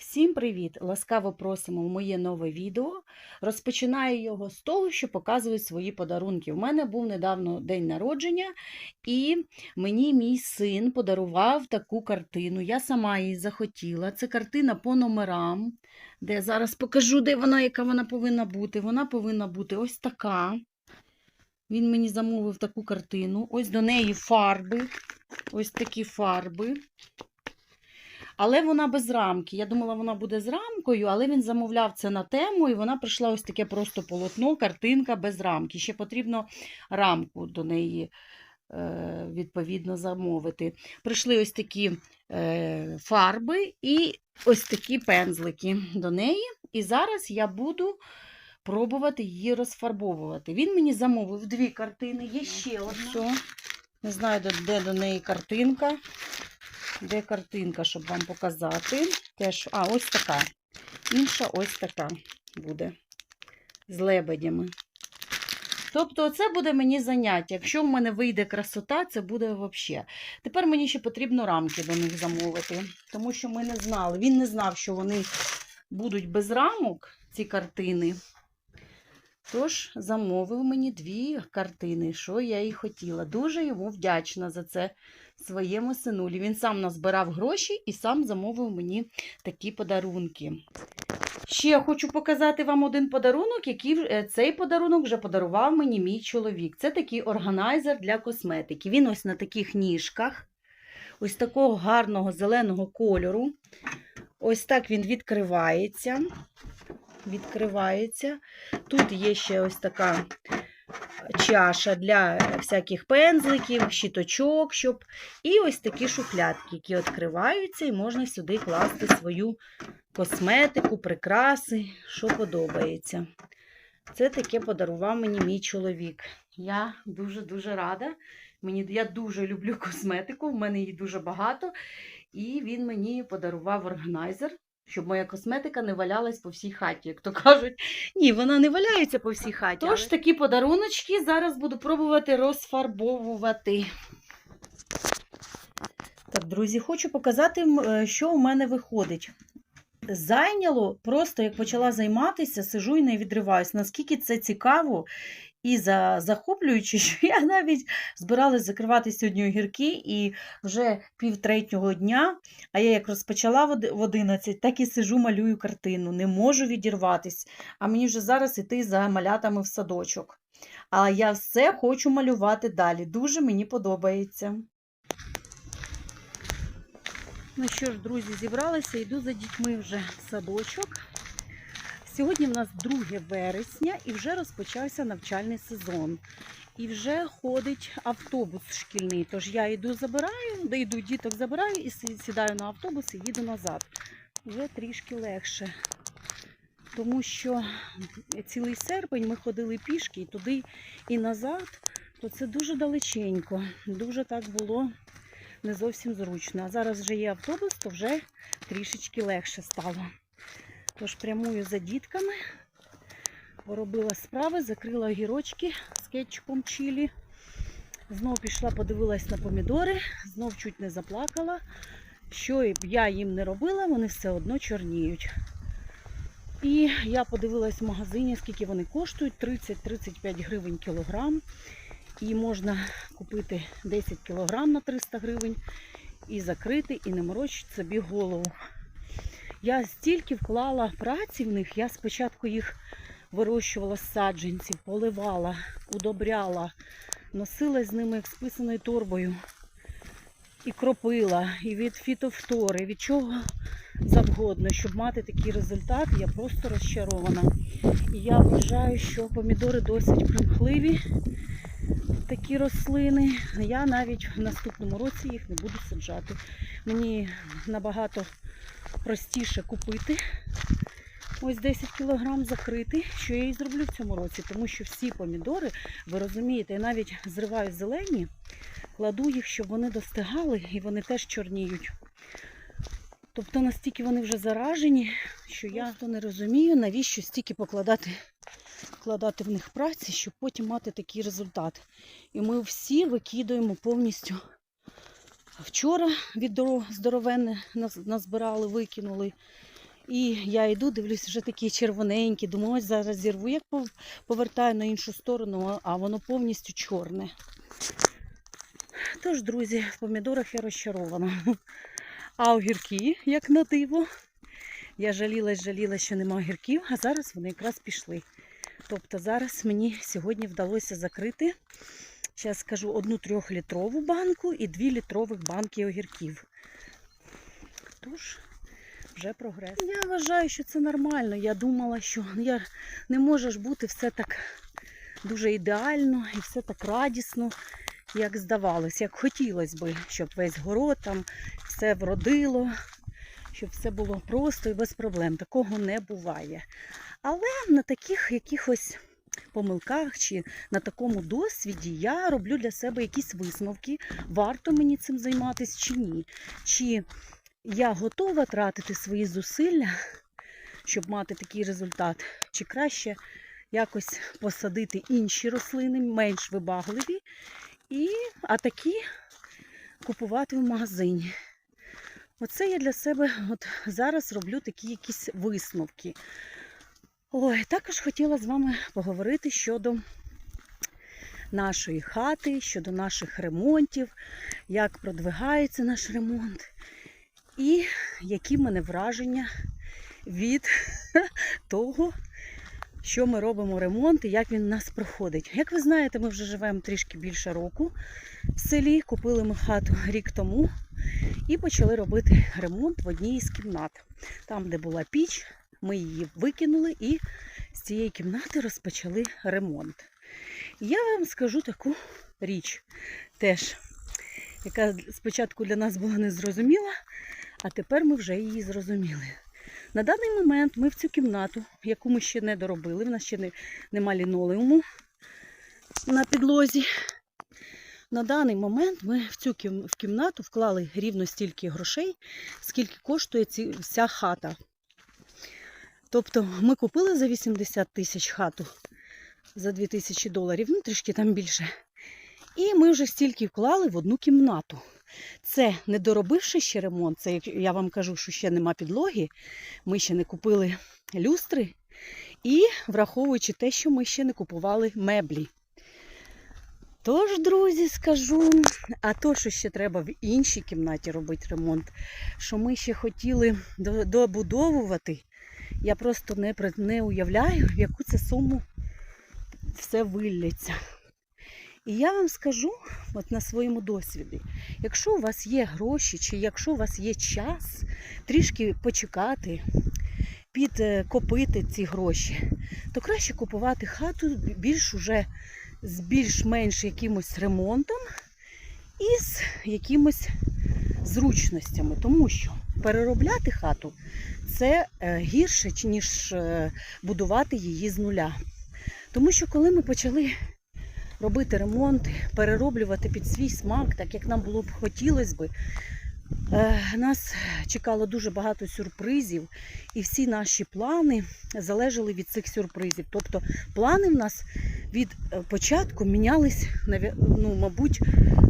Всім привіт! Ласкаво просимо в моє нове відео. Розпочинаю його з того, що показую свої подарунки. У мене був недавно день народження, і мені мій син подарував таку картину. Я сама її захотіла. Це картина по номерам, де я зараз покажу, де вона, яка вона повинна бути. Вона повинна бути ось така. Він мені замовив таку картину. Ось до неї фарби. Ось такі фарби. Але вона без рамки. Я думала, вона буде з рамкою, але він замовляв це на тему, і вона прийшла ось таке просто полотно, картинка без рамки. Ще потрібно рамку до неї е, відповідно замовити. Прийшли ось такі е, фарби і ось такі пензлики до неї. І зараз я буду пробувати її розфарбовувати. Він мені замовив дві картини, є ще одна. Не знаю, де- де до неї картинка. Де картинка, щоб вам показати. Теж, а, ось така. Інша ось така буде. З лебедями. Тобто, це буде мені заняття. Якщо в мене вийде красота, це буде взагалі. Тепер мені ще потрібно рамки до них замовити. Тому що ми не знали. Він не знав, що вони будуть без рамок, ці картини. Тож замовив мені дві картини, що я і хотіла. Дуже йому вдячна за це своєму синулі. Він сам назбирав гроші і сам замовив мені такі подарунки. Ще я хочу показати вам один подарунок, який е, цей подарунок вже подарував мені мій чоловік. Це такий органайзер для косметики. Він ось на таких ніжках, ось такого гарного зеленого кольору. Ось так він відкривається. Відкривається. Тут є ще ось така чаша для всяких пензликів, щіточок, щоб. І ось такі шухлядки, які відкриваються, і можна сюди класти свою косметику, прикраси, що подобається. Це таке подарував мені мій чоловік. Я дуже-дуже рада. Мені, я дуже люблю косметику, в мене її дуже багато. І він мені подарував органайзер, щоб моя косметика не валялась по всій хаті, як то кажуть. Ні, вона не валяється по всій хаті. Тож такі подаруночки зараз буду пробувати розфарбовувати. Так, друзі, хочу показати, е, що у мене виходить. Зайняло, просто як почала займатися, сижу і не відриваюсь. Наскільки це цікаво і за, захоплююче, що я навіть збиралась закривати сьогодні огірки і вже пів третього дня, а я як розпочала в 11, так і сижу, малюю картину. Не можу відірватись. А мені вже зараз іти за малятами в садочок. А я все хочу малювати далі. Дуже мені подобається. Ну що ж, друзі, зібралися, йду за дітьми вже в садочок. Сьогодні в нас 2 вересня і вже розпочався навчальний сезон. І вже ходить автобус шкільний. Тож я йду забираю, де йду діток забираю і сідаю на автобус і їду назад. Вже трішки легше. Тому що цілий серпень ми ходили пішки і туди і назад, то це дуже далеченько. Дуже так було не зовсім зручно. А зараз вже є автобус, то вже трішечки легше стало. Тож прямую за дітками, поробила справи, закрила огірочки з кетчупом чилі. Знов пішла, подивилась на помідори, знов чуть не заплакала. Що б я їм не робила, вони все одно чорніють. І я подивилась в магазині, скільки вони коштують: 30-35 гривень кілограм. І можна купити 10 кілограм на 300 гривень і закрити, і не морочити собі голову. Я стільки вклала праці в них, я спочатку їх вирощувала з саджанців, поливала, удобряла, носила з ними як з торбою. І кропила, і від фітофтори, від чого завгодно, щоб мати такий результат, я просто розчарована. І я вважаю, що помідори досить примхливі, такі рослини. Я навіть в наступному році їх не буду саджати. Мені набагато простіше купити. Ось 10 кг закрити, що я і зроблю в цьому році, тому що всі помідори, ви розумієте, я навіть зриваю зелені, кладу їх, щоб вони достигали і вони теж чорніють. Тобто настільки вони вже заражені, що я то не розумію, навіщо стільки покладати вкладати в них праці, щоб потім мати такий результат. І ми всі викидуємо повністю. Вчора відро здоровенне назбирали, викинули. І я йду, дивлюсь, вже такі червоненькі. Думаю, ось зараз зірву, як повертаю на іншу сторону, а воно повністю чорне. Тож, друзі, в помідорах я розчарована. А огірки, як на диво. Я жалілась, жалілась, що нема огірків, а зараз вони якраз пішли. Тобто зараз мені сьогодні вдалося закрити, зараз скажу, одну трьохлітрову банку і дві літрових банки огірків. Тож, вже прогрес. Я вважаю, що це нормально. Я думала, що я не може ж бути все так дуже ідеально і все так радісно, як здавалось, як хотілося би, щоб весь город там все вродило, щоб все було просто і без проблем. Такого не буває. Але на таких якихось помилках чи на такому досвіді я роблю для себе якісь висновки, варто мені цим займатися чи ні. Чи я готова тратити свої зусилля, щоб мати такий результат, чи краще якось посадити інші рослини, менш вибагливі, і, а такі купувати в магазині. Оце я для себе от зараз роблю такі якісь висновки. Ой, також хотіла з вами поговорити щодо нашої хати, щодо наших ремонтів, як продвигається наш ремонт, і які в мене враження від того, що ми робимо ремонт і як він у нас проходить. Як ви знаєте, ми вже живемо трішки більше року в селі. Купили ми хату рік тому і почали робити ремонт в одній із кімнат. Там, де була піч, ми її викинули і з цієї кімнати розпочали ремонт. Я вам скажу таку річ теж, яка спочатку для нас була незрозуміла, а тепер ми вже її зрозуміли. На даний момент ми в цю кімнату, яку ми ще не доробили, в нас ще не, нема лінолеуму на підлозі. На даний момент ми в цю кімнату вклали рівно стільки грошей, скільки коштує ці, вся хата. Тобто ми купили за 80 тисяч хату за 2000 доларів, ну трішки там більше. І ми вже стільки вклали в одну кімнату. Це не доробивши ще ремонт, це я вам кажу, що ще нема підлоги, ми ще не купили люстри. І враховуючи те, що ми ще не купували меблі. Тож, друзі, скажу, а то, що ще треба в іншій кімнаті робити ремонт, що ми ще хотіли добудовувати, я просто не, не уявляю, в яку це суму все виллється. І я вам скажу от на своєму досвіді, якщо у вас є гроші, чи якщо у вас є час трішки почекати, підкопити ці гроші, то краще купувати хату більш уже з більш-менш якимось ремонтом і з якимось зручностями. Тому що переробляти хату це е, гірше, ніж е, будувати її з нуля. Тому що коли ми почали робити ремонт, перероблювати під свій смак, так як нам було б хотілося би, нас чекало дуже багато сюрпризів, і всі наші плани залежали від цих сюрпризів. Тобто плани в нас від е, початку мінялись, ну, мабуть,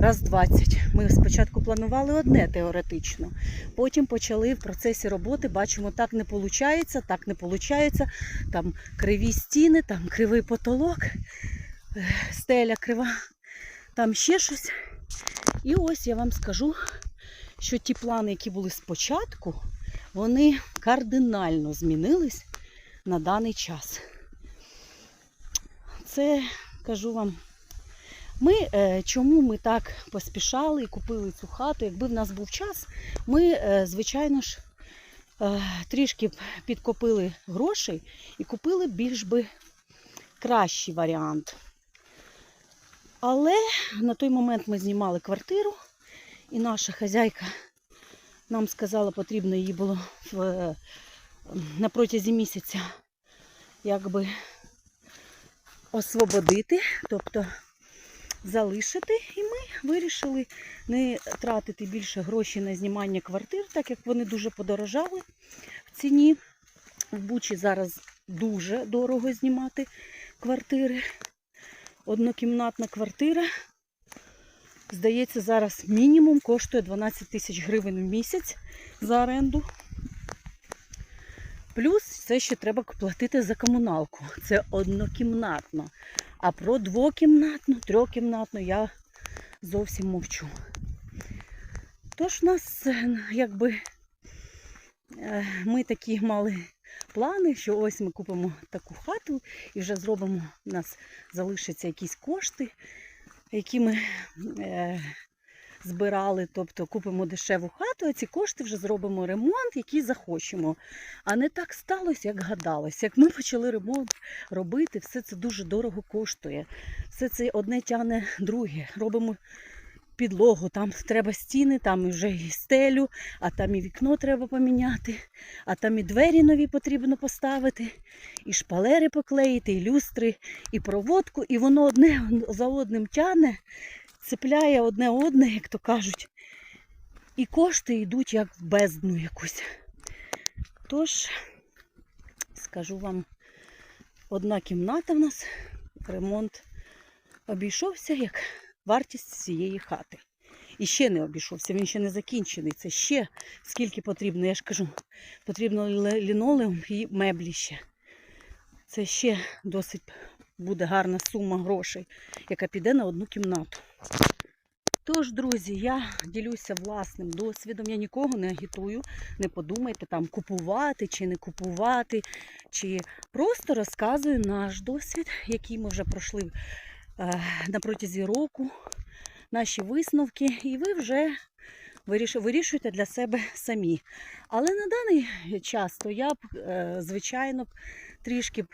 раз 20. Ми спочатку планували одне теоретично, потім почали в процесі роботи, бачимо, так не виходить, так не виходить, там криві стіни, там кривий потолок, е, стеля крива, там ще щось. І ось я вам скажу, що ті плани, які були спочатку, вони кардинально змінились на даний час. Це кажу вам. Ми е, чому ми так поспішали і купили цю хату? Якби в нас був час, ми, е, звичайно ж, е, трішки підкопили грошей і купили більш би кращий варіант. Але на той момент ми знімали квартиру, і наша хазяйка нам сказала, потрібно її було в, на протязі місяця якби освободити, тобто залишити. І ми вирішили не тратити більше грошей на знімання квартир, так як вони дуже подорожали в ціні. В Бучі зараз дуже дорого знімати квартири. Однокімнатна квартира, здається, зараз мінімум коштує 12 тисяч гривень в місяць за оренду. Плюс це ще треба платити за комуналку. Це однокімнатно. А про двокімнатну, трьохкімнатну я зовсім мовчу. Тож у нас е, якби е, ми такі мали плани, що ось ми купимо таку хату і вже зробимо, у нас залишаться якісь кошти, які ми е, збирали, тобто купимо дешеву хату, а ці кошти вже зробимо ремонт, який захочемо. А не так сталося, як гадалось. Як ми почали ремонт робити, все це дуже дорого коштує. Все це одне тягне друге. Робимо підлогу, там треба стіни, там вже і стелю, а там і вікно треба поміняти, а там і двері нові потрібно поставити, і шпалери поклеїти, і люстри, і проводку, і воно одне за одним тягне, цепляє одне одне, як то кажуть. І кошти йдуть як в бездну якусь. Тож, скажу вам, одна кімната в нас, ремонт обійшовся як вартість цієї хати. І ще не обійшовся, він ще не закінчений. Це ще скільки потрібно, я ж кажу, потрібно лі- лінолеум і меблі ще. Це ще досить буде гарна сума грошей, яка піде на одну кімнату. Тож, друзі, я ділюся власним досвідом. Я нікого не агітую. Не подумайте там купувати чи не купувати, чи просто розказую наш досвід, який ми вже пройшли на протязі року, наші висновки, і ви вже вирішуєте для себе самі. Але на даний час то я б, е, звичайно, трішки б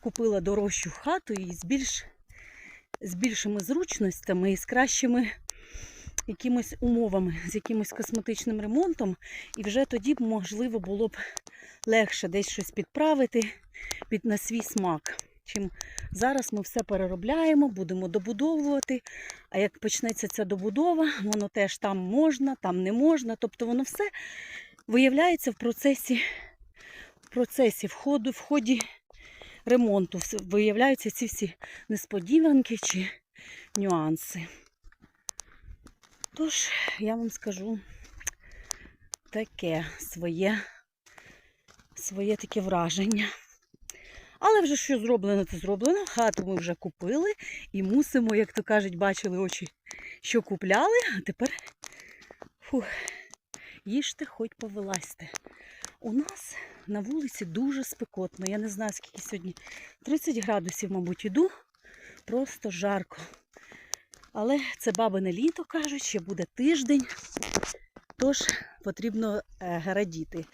купила дорожчу хату і з більш з більшими зручностями і з кращими якимись умовами, з якимось косметичним ремонтом, і вже тоді б можливо було б легше десь щось підправити під на свій смак. Чим зараз ми все переробляємо, будемо добудовувати. А як почнеться ця добудова, воно теж там можна, там не можна. Тобто воно все виявляється в процесі, в процесі входу, в ході ремонту. Виявляються ці всі несподіванки чи нюанси. Тож, я вам скажу таке своє, своє таке враження. Але вже що зроблено, то зроблено. Хату ми вже купили і мусимо, як то кажуть, бачили очі, що купляли, а тепер фух, їжте, хоч повилазьте. У нас на вулиці дуже спекотно. Я не знаю, скільки сьогодні 30 градусів, мабуть, іду. Просто жарко. Але це бабине літо, кажуть, ще буде тиждень. Тож потрібно е, радіти.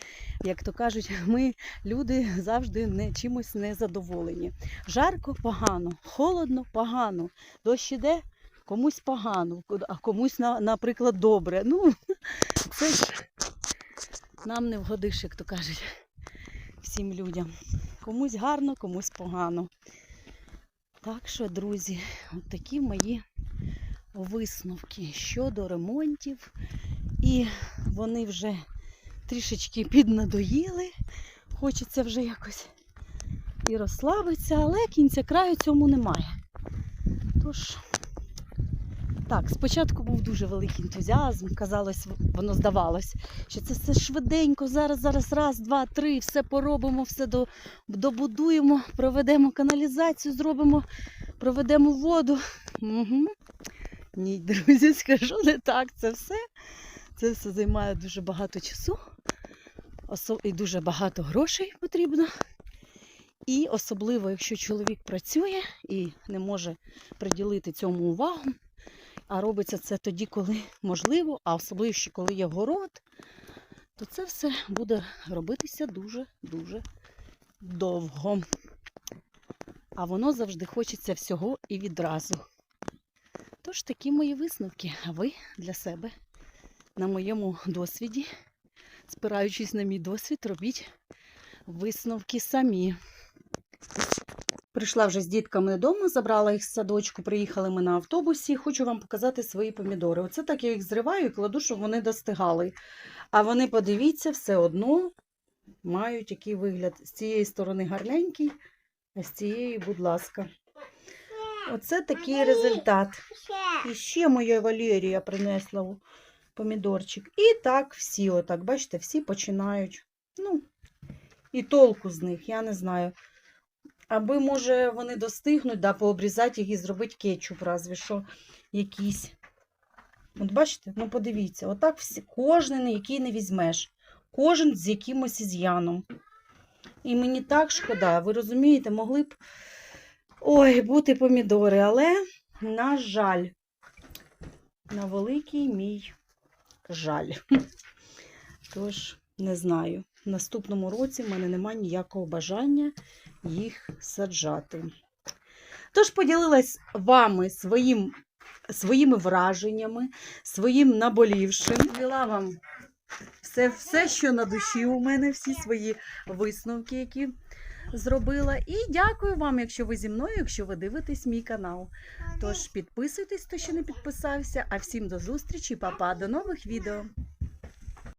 Як то кажуть, ми люди завжди не, чимось не задоволені. Жарко погано, холодно погано, дощ іде комусь погано, а комусь, наприклад, добре. Ну, це ж нам не вгодиш, як то кажуть, всім людям. Комусь гарно, комусь погано. Так що, друзі, от такі мої висновки щодо ремонтів. І вони вже трішечки піднадоїли. Хочеться вже якось і розслабитися, але кінця краю цьому немає. Тож, так, спочатку був дуже великий ентузіазм. Казалось, воно здавалось, що це все швиденько, зараз, зараз, раз, два, три, все поробимо, все добудуємо, проведемо каналізацію, зробимо, проведемо воду. Угу. Ні, друзі, скажу не так. Це все. Це все займає дуже багато часу і дуже багато грошей потрібно. І особливо, якщо чоловік працює і не може приділити цьому увагу, а робиться це тоді, коли можливо, а особливо ще коли є город, то це все буде робитися дуже-дуже довго. А воно завжди хочеться всього і відразу. Тож такі мої висновки. А ви для себе на моєму досвіді, спираючись на мій досвід, робіть висновки самі. Прийшла вже з дітками додому, забрала їх з садочку, приїхали ми на автобусі. Хочу вам показати свої помідори. Оце так я їх зриваю і кладу, щоб вони достигали. А вони, подивіться, все одно мають який вигляд. З цієї сторони гарненький, а з цієї, будь ласка. Оце такий результат. І ще моя Валерія принесла помідорчик. І так всі, отак, бачите, всі починають. Ну, І толку з них, я не знаю. Аби, може, вони достигнуть, да, пообрізати їх і зробити кетчуп, разві що якийсь. От бачите, ну подивіться, отак всі, кожен, який не візьмеш, кожен з якимось із'яном. І мені так шкода, ви розумієте, могли б ой, бути помідори, але, на жаль, на великий мій жаль. Тож, не знаю. В наступному році в мене немає ніякого бажання їх саджати. Тож поділилась вами своїм, своїми враженнями, своїм наболівшим. Дала вам все, все, що на душі у мене, всі свої висновки, які зробила. І дякую вам, якщо ви зі мною, якщо ви дивитесь мій канал. Тож підписуйтесь, хто ще не підписався. А всім до зустрічі, папа, до нових відео.